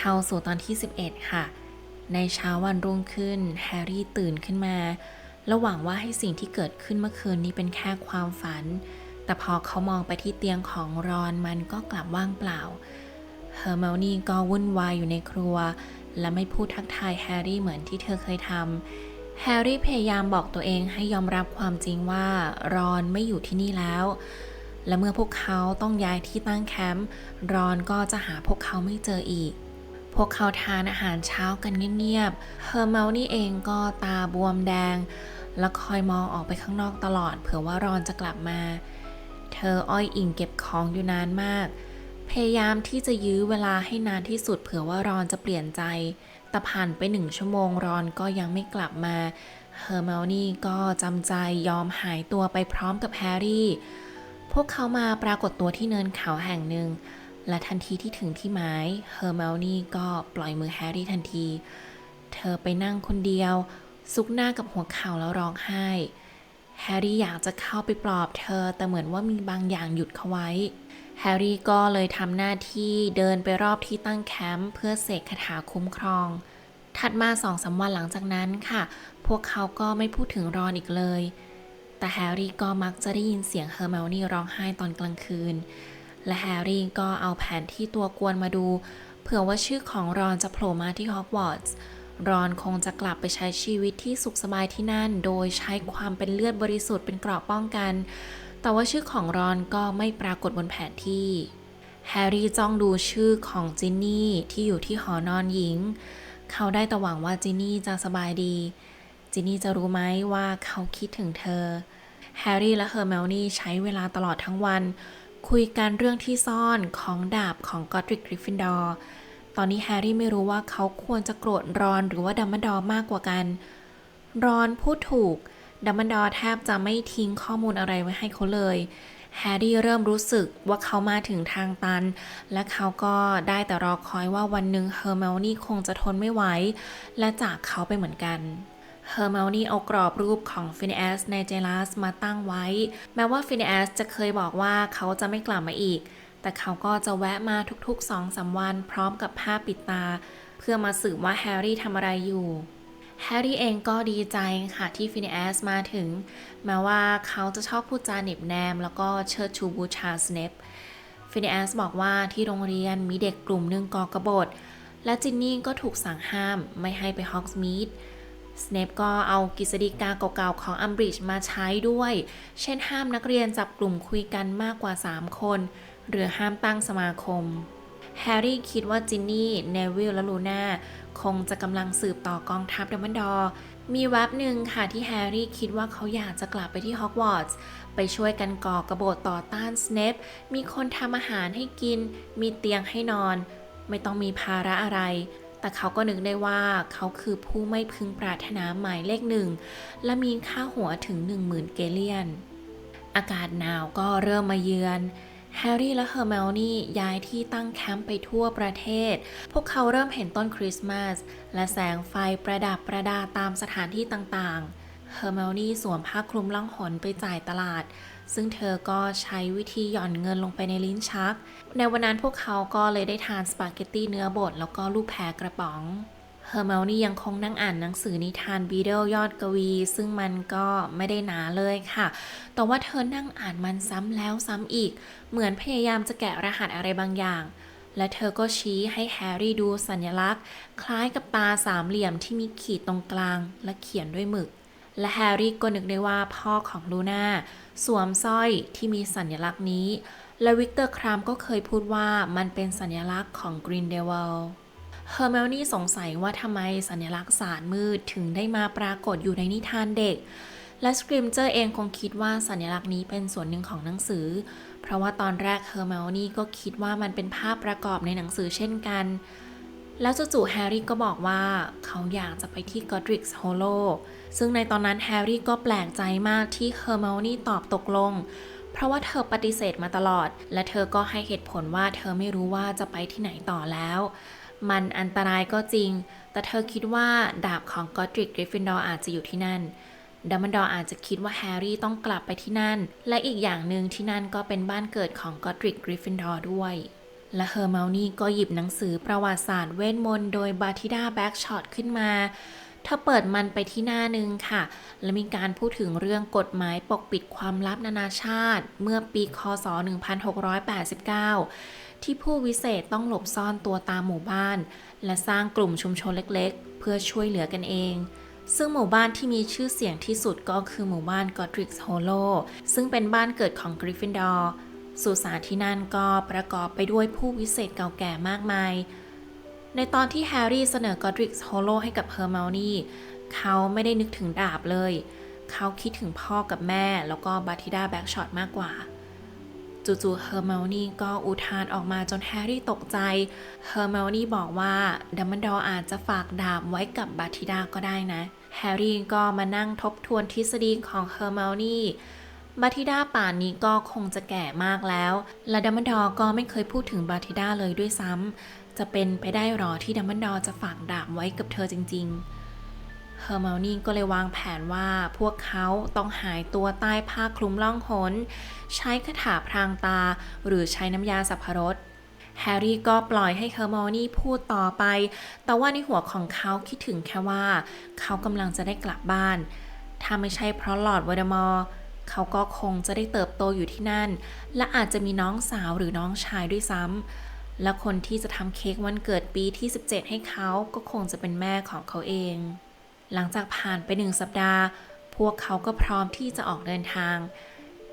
เข้าสู่ตอนที่ 11 ค่ะ ในเช้าวันรุ่งขึ้น แฮร์รี่ตื่นขึ้นมาและหวังว่าให้สิ่งที่เกิดขึ้นเมื่อคืนนี้เป็นแค่ความฝัน แต่พอเขามองไปที่เตียงของรอนมันก็กลับว่างเปล่า เฮอร์เมลนี่ก็วุ่นวายอยู่ในครัว และไม่พูดทักทายแฮร์รี่เหมือนที่เธอเคยทำแฮร์รี่พยายามบอกตัวเองให้ยอมรับความจริงว่ารอนไม่อยู่ที่นี่แล้วและเมื่อพวกเขาต้องย้ายที่ตั้งแคมป์ รอนก็จะหาพวกเขาไม่เจออีก วกเขาทานอาหารเช้ากันเงียบๆ เฮอร์เมลนี่เองก็ตาบวมแดง และคอยมองออกไปข้างนอกตลอด เผื่อว่ารอนจะกลับมา เธออ้อยอิงเก็บของอยู่นานมาก พยายามที่จะยื้อเวลาให้นานที่สุด เผื่อว่ารอนจะเปลี่ยนใจ แต่ผ่านไปหนึ่งชั่วโมงรอนก็ยังไม่กลับมา เฮอร์เมลนี่ก็จำใจยอมหายตัวไปพร้อมกับแฮร์รี่ พวกเขามาปรากฏตัวที่เนินเขาแห่งหนึ่ง และทันทีที่ถึงที่หมายเฮอร์เมลนี่ก็ปล่อยมือแฮร์รี่ทันที เธอไปนั่งคนเดียว ซุกหน้ากับหัวเข่าแล้วร้องไห้ แฮร์รี่อยากจะเข้าไปปลอบเธอแต่เหมือนว่ามีบางอย่างหยุดเขาไว้ แฮร์รี่ก็เลยทำหน้าที่เดินไปรอบที่ตั้งแคมป์เพื่อเสกคาถาคุ้มครอง ถัดมาสองสามวันหลังจากนั้นค่ะ พวกเขาก็ไม่พูดถึงรอนอีกเลย แต่แฮร์รี่ก็มักจะได้ยินเสียงเฮอร์เมลนี่ร้องไห้ตอนกลางคืน และแฮร์รี่ก็เอาแผนที่ตัวกวนมาดู เผื่อว่าชื่อของรอนจะโผล่มาที่ฮอกวอตส์รอนคงจะกลับไปใช้ชีวิตที่สุขสบายที่นั่น โดยใช้ความเป็นเลือดบริสุทธิ์เป็นเกราะป้องกัน แต่ว่าชื่อของรอนก็ไม่ปรากฏบนแผนที่ แฮร์รี่จ้องดูชื่อของจินนี่ที่อยู่ที่หอนอนหญิง เขาได้แต่หวังว่าจินนี่จะสบายดี จินนี่จะรู้ไหมว่าเขาคิดถึงเธอ แฮร์รี่และเฮอร์เมลนี่ใช้เวลาตลอดทั้งวัน คุยกันเรื่องที่ซ่อนของดาบของกอดริกกริฟฟินดอร์ตอนนี้แฮร์รี่ไม่รู้ว่าเขาควรจะโกรธรอนหรือว่าดัมเบิลดอร์มากกว่ากัน รอนพูดถูก ดัมเบิลดอร์แทบจะไม่ทิ้งข้อมูลอะไรไว้ให้เขาเลย แฮร์รี่เริ่มรู้สึกว่าเขามาถึงทางตัน และเขาก็ได้แต่รอคอยว่าวันหนึ่งเฮอร์เมลนี่คงจะทนไม่ไหวและจากเขาไปเหมือนกัน เฮอร์เมลนี่เอากรอบรูปของฟิน e อสในเจลัสมาตั้งไว้ แม้ว่าฟิน e อสจะเคยบอกว่าเขาจะไม่กลับมาอีก แต่เขาก็จะแวะมาทุกๆสองสามวัน พร้อมกับผ้าปิดตา เพื่อมาสืบว่าแฮร์รี่ทำอะไรอยู่แฮร์รี่เองก็ดีใจค่ะที่ฟิน e อสมาถึง แม้ว่าเขาจะชอบพูดจาเหน็บแนม แล้วก็เชิดชูบูชาสเนปฟิน e อสบอกว่าที่โรงเรียนมีเด็กกลุ่มหนึ่งก่อกบฏ และจินนี่ก็ถูกสั่งห้ามไม่ให้ไปฮอกส์มีด สเนปก็เอากฤษฎีกาเก่าๆของอัมบริดจ์มาใช้ด้วย เช่นห้ามนักเรียนจับกลุ่มคุยกันมากกว่า 3 คน หรือห้ามตั้งสมาคม แฮร์รี่คิดว่าจินนี่เนวิลและลูน่าคงจะกำลังสืบต่อกองทัพดัมเบิลดอร์มีแวบหนึ่งค่ะที่แฮร์รี่คิดว่าเขาอยากจะกลับไปที่ฮอกวอตส์ไปช่วยกันก่อกระบฏต่อต้านสเนปมีคนทำอาหารให้กิน มีเตียงให้นอน ไม่ต้องมีภาระอะไร แต่เขาก็นึกได้ว่าเขาคือผู้ไม่พึงปรารถนาหมายเลขหนึ่ง และมีค่าหัวถึง 10,000 เกเลียน อากาศหนาวก็เริ่มมาเยือนแฮร์รี่และเฮอร์เมลนี่ย้ายที่ตั้งแคมป์ไปทั่วประเทศ พวกเขาเริ่มเห็นต้นคริสต์มาส และแสงไฟประดับประดาตามสถานที่ต่างๆ เฮอร์เมลนี่สวมผ้าคลุมล่องหนไปจ่ายตลาด ซึ่งเธอก็ใช้วิธีหย่อนเงินลงไปในลิ้นชัก ในวันนั้นพวกเขาก็เลยได้ทานสปาเกตตี้เนื้อบดแล้วก็ลูกแพรกระป๋องเฮอร์เมลนี่ยังคงนั่งอ่านหนังสือนิทานบีเดลยอดกวี ซึ่งมันก็ไม่ได้หนาเลยค่ะ แต่ว่าเธอนั่งอ่านมันซ้ำแล้วซ้ำอีก เหมือนพยายามจะแกะรหัสอะไรบางอย่าง และเธอก็ชี้ให้แฮร์รี่ดูสัญลักษณ์ คล้ายกับตาสามเหลี่ยมที่มีขีดตรงกลาง และเขียนด้วยหมึก และแฮร์รี่ก็นึกได้ว่าพ่อของลูน่าสวมสร้อยที่มีสัญลักษณ์นี้ และวิกเตอร์ครามก็เคยพูดว่ามันเป็นสัญลักษณ์ของกรีนเดวลเฮอร์เมลนี่สงสัยว่าทำไมสัญลักษณ์ศาสตร์มืดถึงได้มาปรากฏอยู่ในนิทานเด็ก และสคริมเจอร์เองคงคิดว่าสัญลักษณ์นี้เป็นส่วนหนึ่งของหนังสือ เพราะว่าตอนแรกเฮอร์เมลนี่ก็คิดว่ามันเป็นภาพประกอบในหนังสือเช่นกัน แล้วจู่ๆแฮร์รี่ก็บอกว่าเขาอยากจะไปที่กอดริกส์โฮโลซึ่งในตอนนั้นแฮร์รี่ก็แปลกใจมากที่เฮอร์เมลนี่ตอบตกลง เพราะว่าเธอปฏิเสธมาตลอด และเธอก็ให้เหตุผลว่าเธอไม่รู้ว่าจะไปที่ไหนต่อแล้ว มันอันตรายก็จริง แต่เธอคิดว่าดาบของกอดริกกริฟฟินดอร์อาจจะอยู่ที่นั่นดัมเบิลดอร์อาจจะคิดว่าแฮร์รี่ต้องกลับไปที่นั่น และอีกอย่างหนึ่งที่นั่นก็เป็นบ้านเกิดของกอดริกกริฟฟินดอร์ด้วย และเฮอร์เมลนี่ก็หยิบหนังสือประวัติศาสตร์เวทมนต์โดยบาธิดาแบ็กช็อตขึ้นมาเธอเปิดมันไปที่หน้าหนึ่งค่ะ และมีการพูดถึงเรื่องกฎหมายปกปิดความลับนานาชาติ เมื่อปีคศ 1689 ที่ผู้วิเศษต้องหลบซ่อนตัวตามหมู่บ้าน และสร้างกลุ่มชุมชนเล็กๆ เพื่อช่วยเหลือกันเอง ซึ่งหมู่บ้านที่มีชื่อเสียงที่สุดก็คือหมู่บ้านกอดริกส์โฮโลซึ่งเป็นบ้านเกิดของกริฟฟินดอร์ สุสานที่นั่นก็ประกอบไปด้วยผู้วิเศษเก่าแก่มากมาย ในตอนที่แฮร์รี่เสนอกอดริกส์โฮโลให้กับเฮอร์เมลนี่เขาไม่ได้นึกถึงดาบเลย เขาคิดถึงพ่อกับแม่แล้วก็บาธิดาแบ็กช็อตมากกว่า จู่ๆเฮอร์เมลนี่ก็อุทานออกมาจนแฮร์รี่ตกใจ เฮอร์เมลนี่บอกว่าดัมเบิลดอร์อาจจะฝากดาบไว้กับบาธิดาก็ได้นะ แฮร์รี่ก็มานั่งทบทวนทฤษฎีของเฮอร์เมลนี่ บาธิดาป่านนี้ก็คงจะแก่มากแล้ว และดัมเบิลดอร์ก็ไม่เคยพูดถึงบาธิดาเลยด้วยซ้ำ จะเป็นไปได้หรอที่ดัมเบิลดอร์จะฝากดาบไว้กับเธอจริง ๆ เฮอร์มลนี่ก็เลยวางแผนว่าพวกเขาต้องหายตัวใต้ผ้าคลุมล่องหนใช้คาถาพรางตา หรือใช้น้ำยาสับพรสแฮร์รี่ก็ปล่อยให้เฮอร์มลนี่พูดต่อไป แต่ว่าในหัวของเขาคิดถึงแค่ว่า เขากำลังจะได้กลับบ้าน ถ้าไม่ใช่เพราะหลอดวอเดมอร์ เขาก็คงจะได้เติบโตอยู่ที่นั่น และอาจจะมีน้องสาวหรือน้องชายด้วยซ้ำและคนที่จะทำเค้กวันเกิดปีที่ 17 ให้เขาก็คงจะเป็นแม่ของเขาเอง หลังจากผ่านไปหนึ่งสัปดาห์ พวกเขาก็พร้อมที่จะออกเดินทาง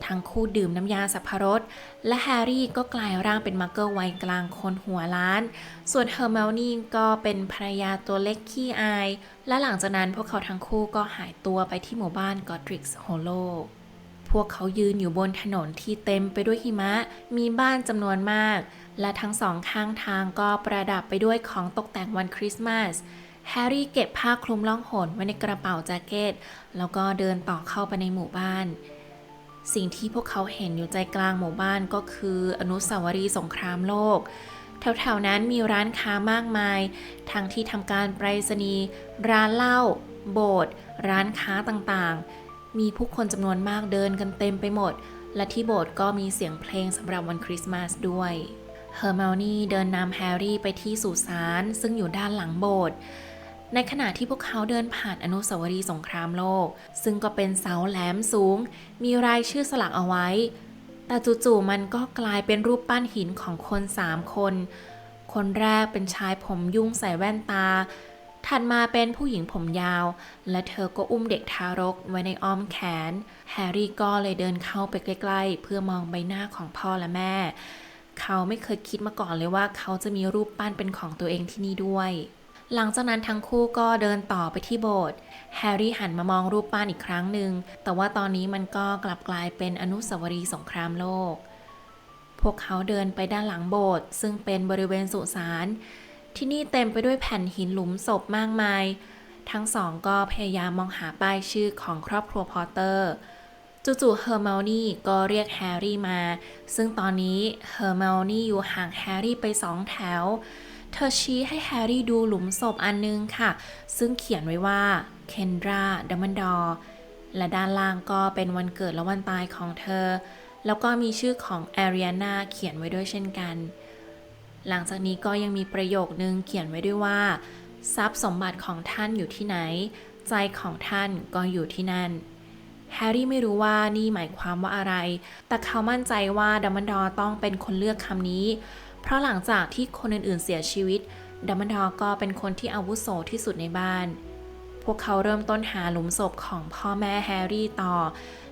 ทั้งคู่ดื่มน้ำยาสับพรสและแฮร์รี่ก็กลายร่างเป็นมักเกอร์วัยกลางคนหัวล้าน ส่วนเฮอร์เมลนี่ก็เป็นภรรยาตัวเล็กขี้อาย และหลังจากนั้นพวกเขาทั้งคู่ก็หายตัวไปที่หมู่บ้านกอดริกส์โฮโล พวกเขายืนอยู่บนถนนที่เต็มไปด้วยหิมะ มีบ้านจำนวนมาก และทั้งสองข้างทางก็ประดับไปด้วยของตกแต่งวันคริสต์มาส แฮร์รี่เก็บผ้าคลุมล่องหนไว้ในกระเป๋าแจ็คเก็ต แล้วก็เดินต่อเข้าไปในหมู่บ้าน สิ่งที่พวกเขาเห็นอยู่ใจกลางหมู่บ้านก็คืออนุสาวรีย์สงครามโลกแถวๆนั้นมีร้านค้ามากมาย ทั้งที่ทำการไปรษณีย์ ร้านเหล้า โบสถ์ ร้านค้าต่างๆ มีผู้คนจำนวนมากเดินกันเต็มไปหมด และที่โบสถ์ก็มีเสียงเพลงสำหรับวันคริสต์มาสด้วยเฮอร์เมลนี่เดินนำแฮร์รี่ไปที่สุสานซึ่งอยู่ด้านหลังโบสถ์ในขณะที่พวกเขาเดินผ่านอนุสาวรีย์สงครามโลก ซึ่งก็เป็นเสาแหลมสูง มีรายชื่อสลักเอาไว้ แต่จู่ๆมันก็กลายเป็นรูปปั้นหินของคนสามคน คนแรกเป็นชายผมยุ่งใส่แว่นตา ถัดมาเป็นผู้หญิงผมยาว และเธอก็อุ้มเด็กทารกไว้ในอ้อมแขน แฮร์รี่ก็เลยเดินเข้าไปใกล้ๆ เพื่อมองใบหน้าของพ่อและแม่ เขาไม่เคยคิดมาก่อนเลยว่าเขาจะมีรูปปั้นเป็นของตัวเองที่นี่ด้วย หลังจากนั้นทั้งคู่ก็เดินต่อไปที่โบสถ์ แฮร์รี่หันมามองรูปปั้นอีกครั้งหนึ่ง แต่ว่าตอนนี้มันก็กลับกลายเป็นอนุสาวรีย์สงครามโลก พวกเขาเดินไปด้านหลังโบสถ์ซึ่งเป็นบริเวณสุสาน ที่นี่เต็มไปด้วยแผ่นหินหลุมศพมากมาย ทั้งสองก็พยายามมองหาป้ายชื่อของครอบครัวพอตเตอร์ จู่ๆเฮอร์เมลนี่ก็เรียกแฮร์รี่มา ซึ่งตอนนี้เฮอร์เมลนี่อยู่ห่างแฮร์รี่ไปสองแถว เธอชี้ให้แฮร์รี่ดูหลุมศพอันนึงค่ะ ซึ่งเขียนไว้ว่าเคนดราดัมเบิลดอร์และด้านล่างก็เป็นวันเกิดและวันตายของเธอ แล้วก็มีชื่อของแอริอานาเขียนไว้ด้วยเช่นกัน หลังจากนี้ก็ยังมีประโยคนึงเขียนไว้ด้วยว่า ทรัพย์สมบัติของท่านอยู่ที่ไหน ใจของท่านก็อยู่ที่นั่น แฮร์รี่ไม่รู้ว่านี่หมายความว่าอะไร แต่เขามั่นใจว่าดัมเบิลดอร์ต้องเป็นคนเลือกคำนี้ เพราะหลังจากที่คนอื่นๆเสียชีวิต ดัมเบิลดอร์ก็เป็นคนที่อาวุโสที่สุดในบ้าน พวกเขาเริ่มต้นหาหลุมศพของพ่อแม่แฮร์รี่ต่อ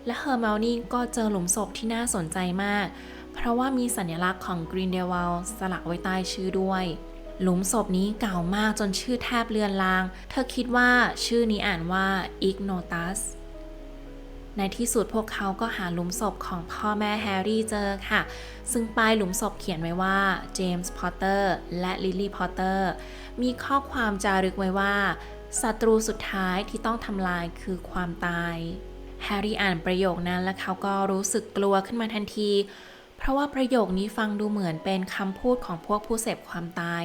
และเฮอร์เมลนี่ก็เจอหลุมศพที่น่าสนใจมาก เพราะว่ามีสัญลักษณ์ของกรีนเดว l สลักไว้ใต้ชื่อด้วย หลุมศพนี้เก่ามากจนชื่อแทบเลือนลาง เธอคิดว่าชื่อนี้อ่านว่า Ignotus ในที่สุดพวกเขาก็หาหลุมศพของพ่อแม่แฮร์รี่เจอค่ะ ซึ่งป้ายหลุมศพเขียนไว้ว่าเจมส์พอตเตอร์และลิลลี่พอตเตอร์มีข้อความจารึกไว้ว่าศัตรูสุดท้ายที่ต้องทำลายคือความตาย แฮร์รี่อ่านประโยคนั้นและเขาก็รู้สึกกลัวขึ้นมาทันที เพราะว่าประโยคนี้ฟังดูเหมือนเป็นคำพูดของพวกผู้เสพความตาย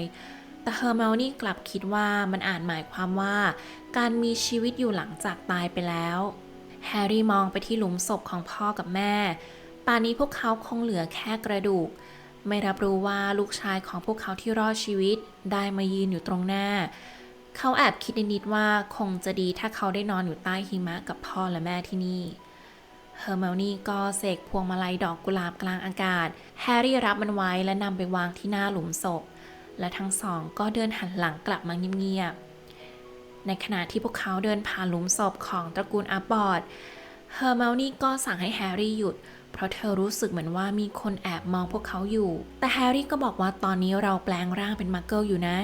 แต่เฮอร์เมลนี่กลับคิดว่ามันอ่านหมายความว่า การมีชีวิตอยู่หลังจากตายไปแล้ว แฮร์รี่มองไปที่หลุมศพของพ่อกับแม่ ป่านนี้พวกเขาคงเหลือแค่กระดูก ไม่รับรู้ว่าลูกชายของพวกเขาที่รอดชีวิตได้มายืนอยู่ตรงหน้า เขาแอบคิดนิดๆว่าคงจะดีถ้าเขาได้นอนอยู่ใต้หิมะกับพ่อและแม่ที่นี่ เฮอร์เมลนี่ก็เสกพวงมาลัยดอกกุหลาบกลางอากาศ แฮร์รี่รับมันไว้และนำไปวางที่หน้าหลุมศพ และทั้งสองก็เดินหันหลังกลับมาเงียบๆ ในขณะที่พวกเขาเดินผ่านหลุมศพของตระกูลอับบอดเฮอร์เมลนี่ก็สั่งให้แฮร์รี่หยุด เพราะเธอรู้สึกเหมือนว่ามีคนแอบมองพวกเขาอยู่ แต่แฮร์รี่ก็บอกว่าตอนนี้เราแปลงร่างเป็นมักเกิลอยู่นะ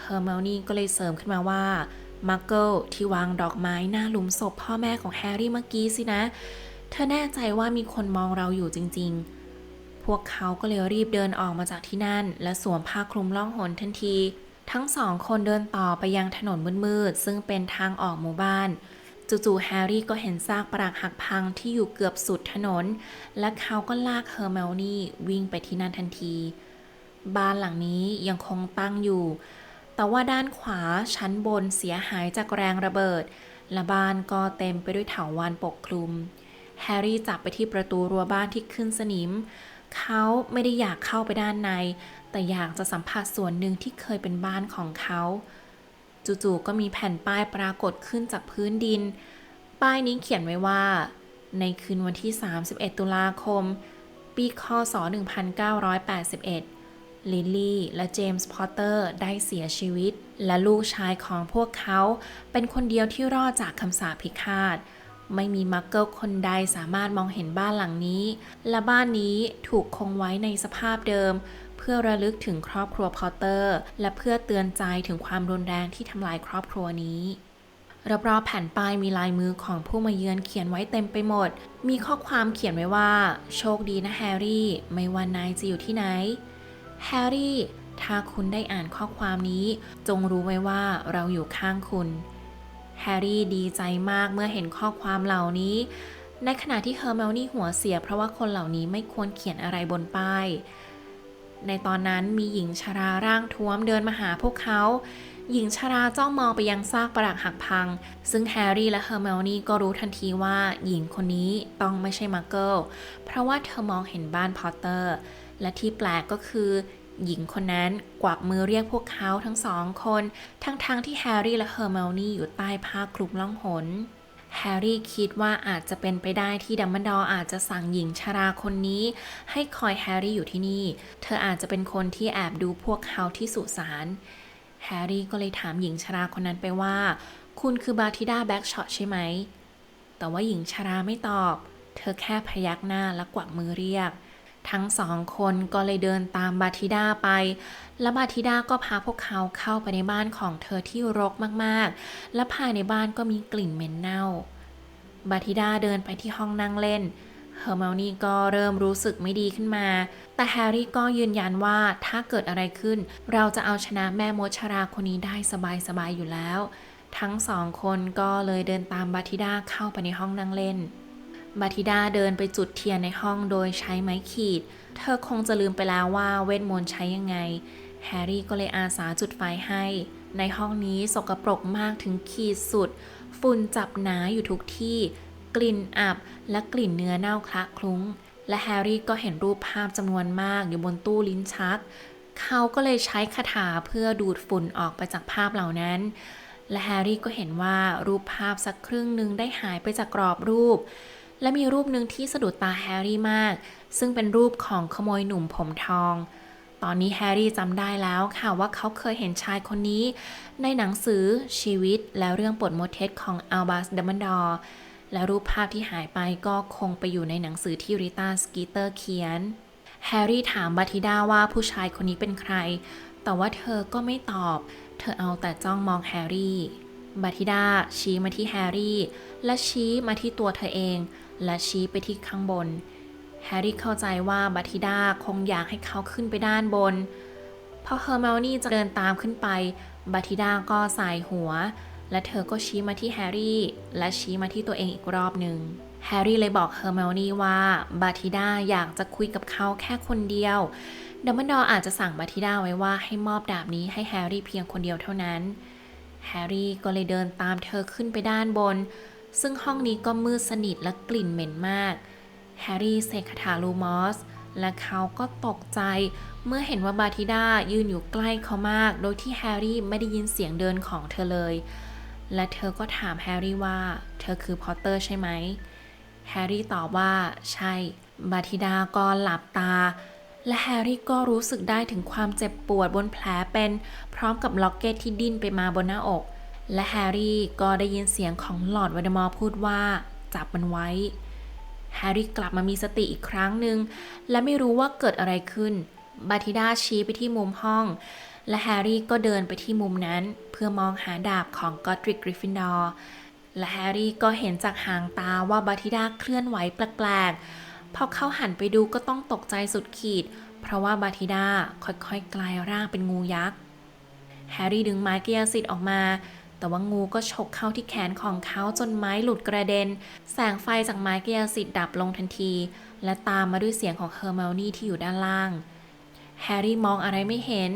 เฮอร์เมลนี่ก็เลยเสริมขึ้นมาว่ามักเกิลที่วางดอกไม้หน้าหลุมศพพ่อแม่ของแฮร์รี่เมื่อกี้สินะ เธอแน่ใจว่ามีคนมองเราอยู่จริง ๆ พวกเขาก็เลยรีบเดินออกมาจากที่นั่น และสวมผ้าคลุมล่องหนทันที ทั้งสองคนเดินต่อไปยังถนนมืดๆ ซึ่งเป็นทางออกหมู่บ้านจู่ๆแฮร์รี่ก็เห็นซากปรักหักพังที่อยู่เกือบสุดถนน และเขาก็ลากเฮอร์เมลนี่วิ่งไปที่นั่นทันที บ้านหลังนี้ยังคงตั้งอยู่ แต่ว่าด้านขวาชั้นบนเสียหายจากแรงระเบิด และบ้านก็เต็มไปด้วยเถาวัลย์ปกคลุม แฮร์รี่จับไปที่ประตูรั้วบ้านที่ขึ้นสนิม เขาไม่ได้อยากเข้าไปด้านใน แต่อยากจะสัมผัสส่วนหนึ่งที่เคยเป็นบ้านของเขา จู่ๆก็มีแผ่นป้ายปรากฏขึ้นจากพื้นดิน ป้ายนี้เขียนไว้ว่า ในคืนวันที่ 31 ตุลาคม ปีคศ 1981 ลิลลี่และเจมส์พอตเตอร์ได้เสียชีวิต และลูกชายของพวกเขาเป็นคนเดียวที่รอดจากคำสาปพิฆาต ไม่มีมักเกิลคนใดสามารถมองเห็นบ้านหลังนี้ และบ้านนี้ถูกคงไว้ในสภาพเดิม เพื่อระลึกถึงครอบครัวพอตเตอร์ และเพื่อเตือนใจถึงความรุนแรงที่ทำลายครอบครัวนี้รอบๆแผ่นป้ายมีลายมือของผู้มาเยือนเขียนไว้เต็มไปหมด มีข้อความเขียนไว้ว่า โชคดีนะแฮร์รี่ ไม่ว่านายจะอยู่ที่ไหน แฮร์รี่ ถ้าคุณได้อ่านข้อความนี้ จงรู้ไว้ว่าเราอยู่ข้างคุณ แฮร์รี่ดีใจมากเมื่อเห็นข้อความเหล่านี้ ในขณะที่เฮอร์เมลนี่หัวเสีย เพราะว่าคนเหล่านี้ไม่ควรเขียนอะไรบนป้าย ในตอนนั้นมีหญิงชราร่างท้วมเดินมาหาพวกเขา หญิงชราจ้องมองไปยังซากปรักหักพัง ซึ่งแฮร์รี่และเฮอร์เมลนี่ก็รู้ทันทีว่าหญิงคนนี้ต้องไม่ใช่มักเกิลเพราะว่าเธอมองเห็นบ้านพอตเตอร์ และที่แปลกก็คือ หญิงคนนั้นกวักมือเรียกพวกเขาทั้งสองคน ทั้งๆทที่แฮร์รี่และเฮอร์เมลนี่อยู่ใต้ผ้าคลุมล่องหนแฮร์รี่คิดว่าอาจจะเป็นไปได้ที่ดัมเบิลดอร์อาจจะสั่งหญิงชราคนนี้ ให้คอยแฮร์รี่อยู่ที่นี่ เธออาจจะเป็นคนที่แอบดูพวกเขาที่สุสานแฮร์รี่ก็เลยถามหญิงชราคนนั้นไปว่า คุณคือบาธิดาแบ็กช็อตใช่ไหม แต่ว่าหญิงชราไม่ตอบ เธอแค่พยักหน้าและกวักมือเรียก ทั้งสองคนก็เลยเดินตามบาธิดาไป และบาธิดาก็พาพวกเขาเข้าไปในบ้านของเธอที่รกมากๆ และภายในบ้านก็มีกลิ่นเหม็นเน่า บาธิดาเดินไปที่ห้องนั่งเล่นเฮอร์เมลนี่ก็เริ่มรู้สึกไม่ดีขึ้นมา แต่แฮร์รี่ก็ยืนยันว่าถ้าเกิดอะไรขึ้น เราจะเอาชนะแม่มดชราคนนี้ได้สบายๆอยู่แล้ว ทั้งสองคนก็เลยเดินตามบาธิดาเข้าไปในห้องนั่งเล่น บาธิดาเดินไปจุดเทียนในห้องโดยใช้ไม้ขีด เธอคงจะลืมไปแล้วว่าเวทมนต์ใช้ยังไง แฮร์รี่ก็เลยอาสาจุดไฟให้ ในห้องนี้สกปรกมากถึงขีดสุด ฝุ่นจับหนาอยู่ทุกที่ กลิ่นอับและกลิ่นเนื้อเน่าคละคลุ้ง และแฮร์รี่ก็เห็นรูปภาพจำนวนมากอยู่บนตู้ลิ้นชัก เขาก็เลยใช้คาถาเพื่อดูดฝุ่นออกไปจากภาพเหล่านั้นและแฮร์รี่ก็เห็นว่ารูปภาพสักครึ่งหนึ่งได้หายไปจากกรอบรูป และมีรูปหนึ่งที่สะดุดตาแฮร์รี่มาก ซึ่งเป็นรูปของขโมยหนุ่มผมทอง ตอนนี้แฮร์รี่จำได้แล้วค่ะว่าเขาเคยเห็นชายคนนี้ ในหนังสือชีวิตและเรื่องปลดมเท็จของอัลบัสดัมเบิลดอร์และรูปภาพที่หายไปก็คงไปอยู่ในหนังสือที่ริต้าสกีเตอร์เขียน แฮร์รี่ถามบาธิดาว่าผู้ชายคนนี้เป็นใคร แต่ว่าเธอก็ไม่ตอบ เธอเอาแต่จ้องมองแฮร์รี่ บาธิดาชี้มาที่แฮร์รี่ และชี้มาที่ตัวเธอเอง และชี้ไปที่ข้างบน แฮร์รี่เข้าใจว่าบาธิดาคงอยากให้เขาขึ้นไปด้านบน พอเฮอร์เมลนี่จะเดินตามขึ้นไปบาธิดาก็สายหัว และเธอก็ชี้มาที่แฮร์รี่ และชี้มาที่ตัวเองอีกรอบหนึ่งแฮร์รี่เลยบอกเฮอร์เมลนี่ว่าบาธิดาอยากจะคุยกับเขาแค่คนเดียวดัมเบิลดอร์อาจจะสั่งบาธิดาไว้ว่าให้มอบดาบนี้ให้แฮร์รี่เพียงคนเดียวเท่านั้น แฮร์รี่ก็เลยเดินตามเธอขึ้นไปด้านบน ซึ่งห้องนี้ก็มืดสนิทและกลิ่นเหม็นมาก แฮร์รี่เสกคาถาลูมอส และเขาก็ตกใจเมื่อเห็นว่าบาธิดายืนอยู่ใกล้เขามาก โดยที่แฮร์รี่ไม่ได้ยินเสียงเดินของเธอเลย และเธอก็ถามแฮร์รี่ว่า เธอคือพอตเตอร์ใช่ไหม แฮร์รี่ตอบว่า ใช่ บาธิดาก็หลับตาและแฮร์รี่ก็รู้สึกได้ถึงความเจ็บปวดบนแผลเป็น พร้อมกับล็อกเก็ตที่ดิ้นไปมาบนหน้าอก และแฮร์รี่ก็ได้ยินเสียงของหลอร์ดวอเดมอร์พูดว่า จับมันไว้ แฮร์รี่กลับมามีสติอีกครั้งหนึ่ง และไม่รู้ว่าเกิดอะไรขึ้น บาธิดาชี้ไปที่มุมห้อง และแฮร์รี่ก็เดินไปที่มุมนั้น เพื่อมองหาดาบของกอดริกกริฟฟินดอร์ และแฮร์รี่ก็เห็นจากหางตาว่าบาธิดาเคลื่อนไหวแปลกๆ พอเขาหันไปดูก็ต้องตกใจสุดขีด เพราะว่าบาธิดาค่อยๆกลายร่างเป็นงูยักษ์ แฮร์รี่ดึงไม้กายสิทธิ์ออกมา แต่ว่างูก็ฉกเข้าที่แขนของเขาจนไม้หลุดกระเด็น แสงไฟจากไม้กายสิทธิ์ดับลงทันที และตามมาด้วยเสียงของเฮอร์เมลนี่ที่อยู่ด้านล่าง แฮร์รี่มองอะไรไม่เห็น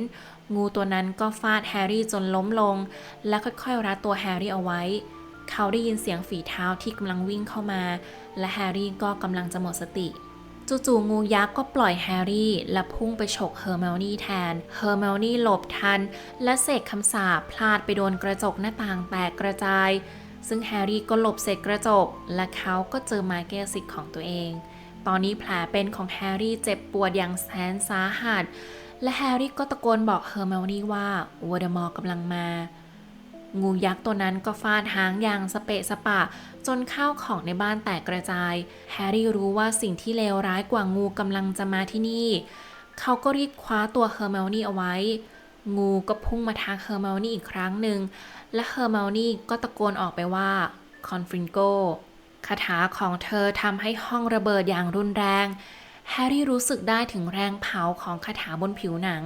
งูตัวนั้นก็ฟาดแฮร์รี่จนล้มลง และค่อยๆรัดตัวแฮร์รี่เอาไว้ เขาได้ยินเสียงฝีเท้าที่กำลังวิ่งเข้ามา และแฮร์รี่ก็กำลังจะหมดสติ จู่ๆงูยักษ์ก็ปล่อยแฮร์รี่ และพุ่งไปฉกเฮอร์เมลนี่แทน เฮอร์เมลนี่หลบทัน และเสกคำสาปพลาดไปโดนกระจกหน้าต่างแตกกระจาย ซึ่งแฮร์รี่ก็หลบเสร็จกระจก และเขาก็เจอม้แก้สิทธิ์ของตัวเอง ตอนนี้แผลเป็นของแฮร์รี่เจ็บปวดอย่างแสนสาหัส และแฮร์รี่ก็ตะโกนบอกเฮอร์เมลนี่ว่าวอเดมอร์กำลังมา งูยักษ์ตัวนั้นก็ฟาดหางอย่างสเปะสปะ จนข้าวของในบ้านแตกกระจาย แฮร์รี่รู้ว่าสิ่งที่เลวร้ายกว่างูกำลังจะมาที่นี่ เขาก็รีบคว้าตัวเฮอร์เมลนี่เอาไว้ งูก็พุ่งมาทางเฮอร์เมลนี่อีกครั้งหนึ่ง และเฮอร์เมลนี่ก็ตะโกนออกไปว่าคอนฟริงโกคาถาของเธอทำให้ห้องระเบิดอย่างรุนแรง แฮร์รี่รู้สึกได้ถึงแรงเผาของคาถาบนผิวหนัง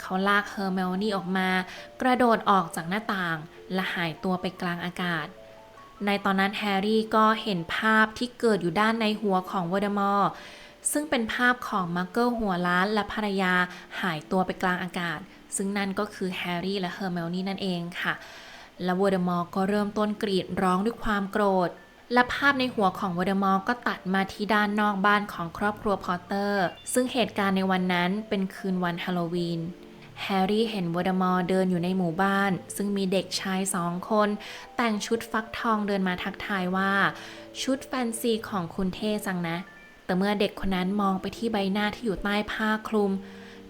เขาลากเฮอร์เมลนี่ออกมา กระโดดออกจากหน้าต่าง และหายตัวไปกลางอากาศ ในตอนนั้นแฮร์รี่ก็เห็นภาพที่เกิดอยู่ด้านในหัวของวอเดมอร์ซึ่งเป็นภาพของมักเกิลหัวล้านและภรรยาหายตัวไปกลางอากาศ ซึ่งนั่นก็คือแฮร์รี่และเฮอร์เมลนี่นั่นเองค่ะ และวอเดมอร์ก็เริ่มต้นกรีดร้องด้วยความโกรธ และภาพในหัวของวอเดมอร์ก็ตัดมาที่ด้านนอกบ้านของครอบครัวพอตเตอร์ ซึ่งเหตุการณ์ในวันนั้นเป็นคืนวันฮาโลวีน แฮร์รี่เห็นวอดมอร์เดินอยู่ในหมู่บ้าน ซึ่งมีเด็กชายสองคน แต่งชุดฟักทองเดินมาทักทายว่า ชุดแฟนซีของคุณเท่จังนะ แต่เมื่อเด็กคนนั้นมองไปที่ใบหน้าที่อยู่ใต้ผ้าคลุม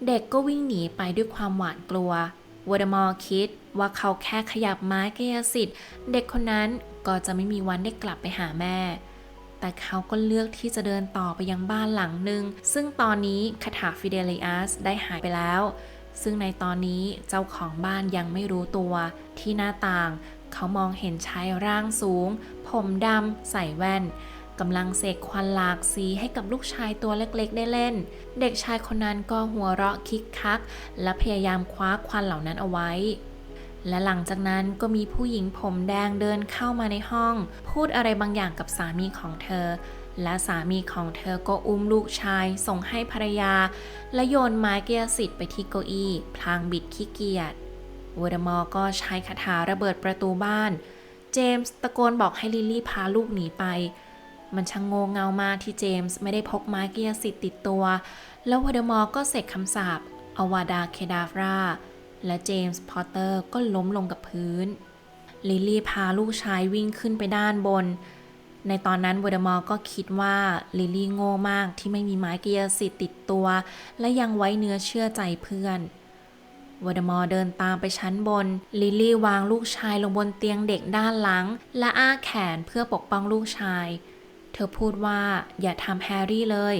เด็กก็วิ่งหนีไปด้วยความหวาดกลัววอดมอร์คิดว่าเขาแค่ขยับไม้กายสิทธิ์ เด็กคนนั้นก็จะไม่มีวันได้กลับไปหาแม่ แต่เขาก็เลือกที่จะเดินต่อไปยังบ้านหลังหนึ่ง ซึ่งตอนนี้คาถาฟิเดลิอัสได้หายไปแล้ว ซึ่งในตอนนี้เจ้าของบ้านยังไม่รู้ตัว ที่หน้าต่าง เขามองเห็นชายร่างสูง ผมดำใส่แว่นกำลังเสกควันหลากสีให้กับลูกชายตัวเล็กๆ ได้เล่น เด็กชายคนนั้นก็หัวเราะคิกคัก และพยายามคว้าควันเหล่านั้นเอาไว้ และหลังจากนั้นก็มีผู้หญิงผมแดงเดินเข้ามาในห้อง พูดอะไรบางอย่างกับสามีของเธอ และสามีของเธอก็อุ้มลูกชายส่งให้ภรรยา และโยนไม้เกียร์สิทธิ์ไปที่เก้าอี้ พลางบิดขี้เกียจวอร์ดมอร์ก็ใช้คาถาระเบิดประตูบ้าน เจมส์ตะโกนบอกให้ลิลลี่พาลูกหนีไป มันช่างโงงเงามากที่เจมส์ไม่ได้พกไม้เกียร์สิทธิ์ติดตัว แล้ววอร์ดมอร์ก็เสกคำสาปอวาดาเคดาฟราและเจมส์พอตเตอร์ก็ล้มลงกับพื้น ลิลลี่พาลูกชายวิ่งขึ้นไปด้านบน ในตอนนั้นวอดมอร์ก็คิดว่าลิลลี่โง่มากที่ไม่มีไม้กียร์สิทธิ์ติดตัว และยังไว้เนื้อเชื่อใจเพื่อนวอดมอร์เดินตามไปชั้นบน ลิลลี่วางลูกชายลงบนเตียงเด็กด้านหลัง และอ้าแขนเพื่อปกป้องลูกชาย เธอพูดว่าอย่าทำแฮร์รี่เลย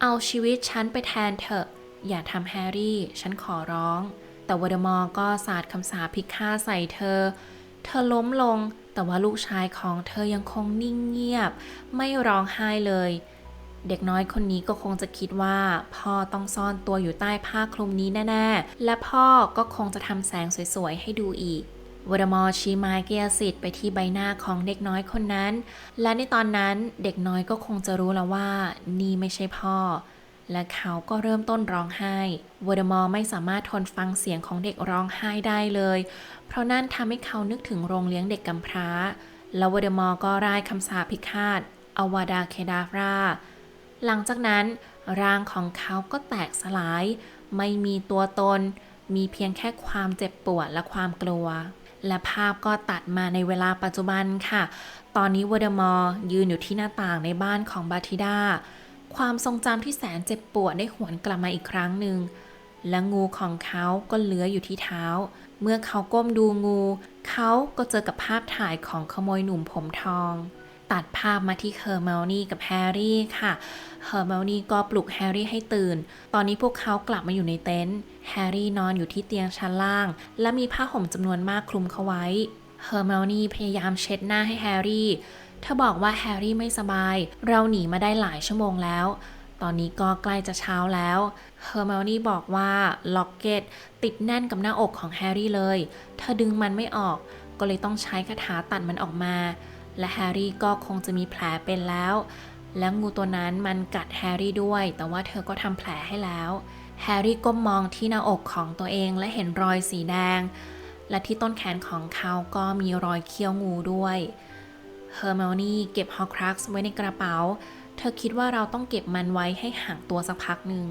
เอาชีวิตฉันไปแทนเถอะ อย่าทำแฮร์รี่ ฉันขอร้อง แต่วอดมอร์ก็สาดคำสาปพิฆาตใส่เธอ เธอล้มลง แต่ว่าลูกชายของเธอยังคงนิ่งเงียบ ไม่ร้องไห้เลย เด็กน้อยคนนี้ก็คงจะคิดว่า พ่อต้องซ่อนตัวอยู่ใต้ผ้าคลุมนี้แน่ๆ และพ่อก็คงจะทำแสงสวยๆ ให้ดูอีกวอร์ดมอร์ชี้ไม้เกียร์สิทธิ์ไปที่ใบหน้าของเด็กน้อยคนนั้น และในตอนนั้นเด็กน้อยก็คงจะรู้แล้วว่า นี่ไม่ใช่พ่อ และเขาก็เริ่มต้นร้องไห้วอร์ดมอร์ไม่สามารถทนฟังเสียงของเด็กร้องไห้ได้เลย เพราะนั่นทำให้เขานึกถึงโรงเลี้ยงเด็กกำพร้า แล้ววอร์ดมอร์ก็ร่ายคำสาปพิฆาตอวาดาเคดาฟรา หลังจากนั้น ร่างของเขาก็แตกสลาย ไม่มีตัวตน มีเพียงแค่ความเจ็บปวดและความกลัว และภาพก็ตัดมาในเวลาปัจจุบันค่ะ ตอนนี้วอเดมอร์ยืนอยู่ที่หน้าต่างในบ้านของบาธิดา ความทรงจำที่แสนเจ็บปวดได้หวนกลับมาอีกครั้งหนึ่ง และงูของเขาก็เลื้อยอยู่ที่เท้า เมื่อเขาก้มดูงู เขาก็เจอกับภาพถ่ายของขโมยหนุ่มผมทอง ตัดภาพมาที่เฮอร์เมลนี่กับแฮร์รี่ค่ะ เฮอร์เมลนี่ก็ปลุกแฮร์รี่ให้ตื่น ตอนนี้พวกเขากลับมาอยู่ในเต็นท์ แฮร์รี่นอนอยู่ที่เตียงชั้นล่าง และมีผ้าห่มจำนวนมากคลุมเขาไว้ เฮอร์เมลนี่พยายามเช็ดหน้าให้แฮร์รี่ เธอบอกว่าแฮร์รี่ไม่สบาย เราหนีมาได้หลายชั่วโมงแล้ว ตอนนี้ก็ใกล้จะเช้าแล้วเฮอร์มลนี่บอกว่าล็อกเก็ตติดแน่นกับหน้าอกของแฮร์รี่เลย เธอดึงมันไม่ออก ก็เลยต้องใช้คาถาตัดมันออกมา และแฮร์รี่ก็คงจะมีแผลเป็นแล้ว และงูตัวนั้นมันกัดแฮร์รี่ด้วย แต่ว่าเธอก็ทำแผลให้แล้ว แฮร์รี่ก้มมองที่หน้าอกของตัวเองและเห็นรอยสีแดง และที่ต้นแขนของเขาก็มีรอยเคี้ยวงูด้วยเฮอร์มลนี่เก็บฮอครักซ์ไว้ในกระเป๋า เธอคิดว่าเราต้องเก็บมันไว้ให้ห่างตัวสักพักหนึ่ง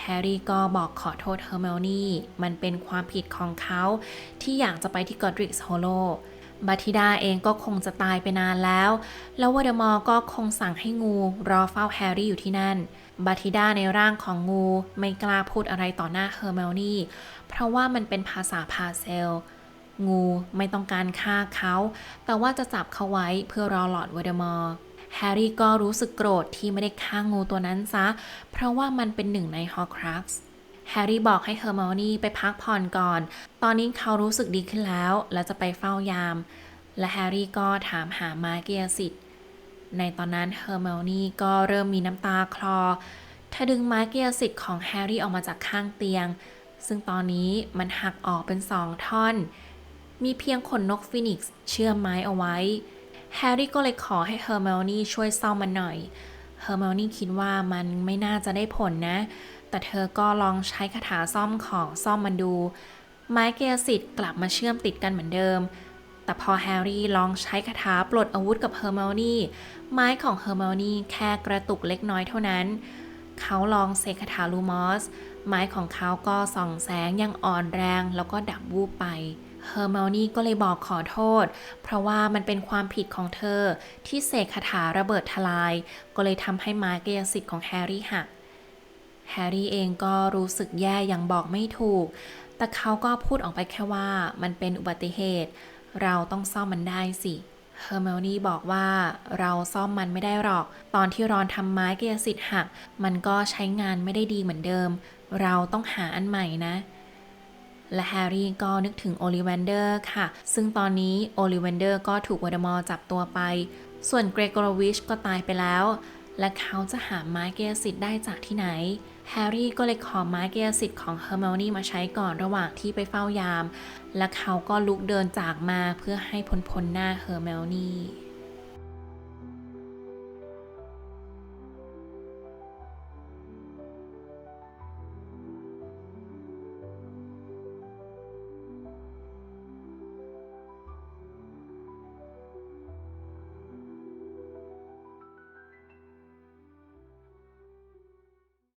แฮร์รี่ก็บอกขอโทษเฮอร์เมลนี่ มันเป็นความผิดของเขาที่อยากจะไปที่กอดริกส์โฮโลบาธิดาเองก็คงจะตายไปนานแล้ว แล้ววอเดมอร์ก็คงสั่งให้งูรอเฝ้าแฮร์รี่อยู่ที่นั่นบาธิดาในร่างของงูไม่กล้าพูดอะไรต่อหน้าเฮอร์เมลนี่ เพราะว่ามันเป็นภาษาพาเซล งูไม่ต้องการฆ่าเขา แต่ว่าจะจับเขาไว้เพื่อรอหลอดวอเดมอร์ แฮร์รี่ก็รู้สึกโกรธที่ไม่ได้ฆ่างูตัวนั้นซะ เพราะว่ามันเป็นหนึ่งในฮอครักซ์แฮร์รี่บอกให้เฮอร์มลนี่ไปพักผ่อนก่อน ตอนนี้เขารู้สึกดีขึ้นแล้ว และจะไปเฝ้ายาม และแฮร์รี่ก็ถามหามาเกียสิทธิ์ในตอนนั้นเฮอร์มลนี่ก็เริ่มมีน้ำตาคลอเธอดึงไม้เกียสิทธิ์ของแฮร์รี่ออกมาจากข้างเตียง ซึ่งตอนนี้มันหักออกเป็นสองท่อน มีเพียงขนนกฟินิกซ์เชื่อมไม้เอาไว้ แฮร์รี่ก็เลยขอให้เฮอร์เมลนี่ช่วยซ่อมมันหน่อย เฮอร์เมลนี่คิดว่ามันไม่น่าจะได้ผลนะ แต่เธอก็ลองใช้คาถาซ่อมของซ่อมมันดู ไม้เกยสิทธิ์กลับมาเชื่อมติดกันเหมือนเดิม แต่พอแฮร์รี่ลองใช้คาถาปลดอาวุธกับเฮอร์เมลนี่ ไม้ของเฮอร์เมลนี่แค่กระตุกเล็กน้อยเท่านั้น เขาลองเซคาถาลูมอส ไม้ของเขาก็ส่องแสงยังอ่อนแรงแล้วก็ดับวูบไป เฮอร์เมลนี่ก็เลยบอกขอโทษ เพราะว่ามันเป็นความผิดของเธอที่เสกคาถาระเบิดทลาย ก็เลยทำให้ไม้กายสิทธิ์ของแฮร์รี่หัก แฮร์รี่เองก็รู้สึกแย่อย่างบอกไม่ถูก แต่เขาก็พูดออกไปแค่ว่ามันเป็นอุบัติเหตุ เราต้องซ่อมมันได้สิเฮอร์เมลนี่บอกว่าเราซ่อมมันไม่ได้หรอก ตอนที่รอนทำไม้กายสิทธิ์หัก มันก็ใช้งานไม่ได้ดีเหมือนเดิม เราต้องหาอันใหม่นะ และแฮร์รี่ก็นึกถึงโอลิเวนเดอร์ค่ะ ซึ่งตอนนี้โอลิเวนเดอร์ก็ถูกวอเดมอร์จับตัวไป ส่วนเกรโกรวิชก็ตายไปแล้ว และเขาจะหาไม้เกยสิทธิ์ได้จากที่ไหน แฮร์รี่ก็เลยขอไม้เกยสิทธิ์ของเฮอร์เมลนี่มาใช้ก่อนระหว่างที่ไปเฝ้ายาม และเขาก็ลุกเดินจากมาเพื่อให้พ้นพ้นหน้าเฮอร์เมลนี่